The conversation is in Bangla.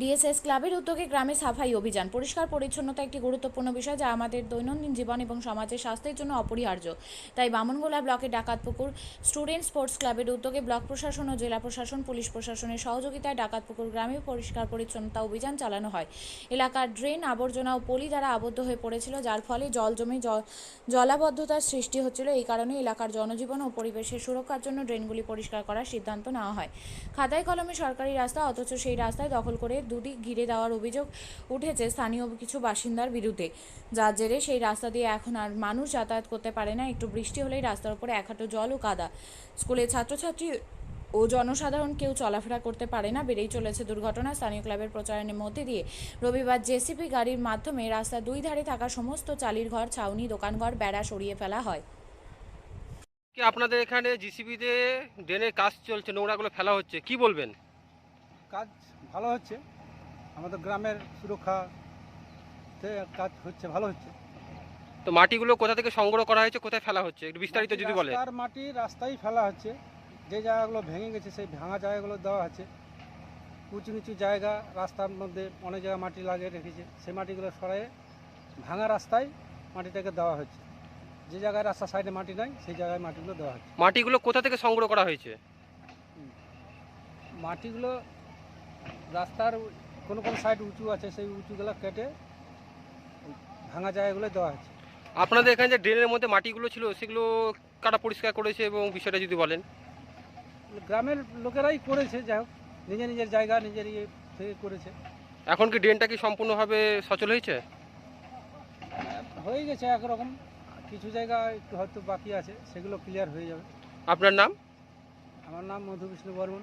বিএসএস ক্লাবের উদ্যোগে গ্রামে সাফাই অভিযান। পরিষ্কার পরিচ্ছন্নতা একটি গুরুত্বপূর্ণ বিষয় যা আমাদের দৈনন্দিন জীবন এবং সমাজের স্বাস্থ্যের জন্য অপরিহার্য। তাই বামনগোলা ব্লকের ডাকাতপুকুর স্টুডেন্ট স্পোর্টস ক্লাবের উদ্যোগে ব্লক প্রশাসন ও জেলা প্রশাসন, পুলিশ প্রশাসনের সহযোগিতায় ডাকাতপুকুর গ্রামে পরিষ্কার পরিচ্ছন্নতা অভিযান চালানো হয়। এলাকার ড্রেন, আবর্জনা ও পলি দ্বারা আবদ্ধ হয়ে পড়েছিল, যার ফলে জল জমে জলাবদ্ধতার সৃষ্টি হচ্ছিল। এই কারণে এলাকার জনজীবন ও পরিবেশের সুরক্ষার জন্য ড্রেনগুলি পরিষ্কার করার সিদ্ধান্ত নেওয়া হয়। খাতায় কলমে সরকারি রাস্তা, অথচ সেই রাস্তায় দখল করে দুদিক ঘিরে দেওয়ার অভিযোগ উঠেছে স্থানীয় কিছু বাসিন্দার বিরুদ্ধে। যার জেরে সেই রাস্তা দিয়ে এখন আর মানুষ যাতায়াত করতে পারে না। একটু বৃষ্টি হলেই রাস্তার উপরে এক হাঁটু জল ও কাদা। স্কুলের ছাত্রছাত্রী ও জনসাধারণ কেউ চলাফেরা করতে পারে না বেড়েই চলেছে দুর্ঘটনা। স্থানীয় ক্লাবের প্রচারণের মধ্যে দিয়ে রবিবার জেসিপি গাড়ির মাধ্যমে রাস্তার দুই ধারে থাকা সমস্ত চালির ঘর ছাউনি দোকানঘর বেড়া সরিয়ে ফেলা হয়। কি আপনাদের এখানে জিসিবিতে ড্রেনের কাজ চলছে নোংরাগুলো ফেলা হচ্ছে? কি বলবেন? কাজ ভালো হচ্ছে। আমাদের গ্রামের সুরক্ষা কাজ হচ্ছে ভালো হচ্ছে। তো মাটিগুলো কোথা থেকে সংগ্রহ করা হয়েছে কোথায় ফেলা হচ্ছে? একটু বিস্তারিত যদি বলে আর মাটি রাস্তায় ফেলা হচ্ছে। যে জায়গাগুলো ভেঙে গেছে সেই ভাঙা জায়গাগুলো দেওয়া আছে উঁচু নিচু জায়গা রাস্তার মধ্যে অনেক জায়গায় মাটি লাগিয়ে রেখেছে। সেই মাটিগুলো সরায়ে ভাঙা রাস্তায় মাটিটাকে দেওয়া হচ্ছে। যে জায়গায় রাস্তার সাইডে মাটি নাই সেই জায়গায় মাটিগুলো দেওয়া হচ্ছে। মাটিগুলো কোথা থেকে সংগ্রহ করা হয়েছে? মাটিগুলো রাস্তার কোনো কোনো সাইড উঁচু আছে সেই উঁচুগুলো কেটে ভাঙা জায়গাগুলো দেওয়া আছে। আপনাদের এখানে যে ড্রেনের মধ্যে মাটিগুলো ছিল সেগুলো কারা পরিষ্কার করেছে এবং বিষয়টা যদি বলেন? গ্রামের লোকেরাই করেছে যাই হোক নিজের নিজের জায়গা নিজের ইয়ে থেকে করেছে। এখন কি ড্রেনটা কি সম্পূর্ণভাবে সচল হয়েছে? হয়ে গেছে একরকম কিছু জায়গা একটু হয়তো বাকি আছে সেগুলো ক্লিয়ার হয়ে যাবে। আপনার নাম? আমার নাম মধু বিষ্ণু বর্মন।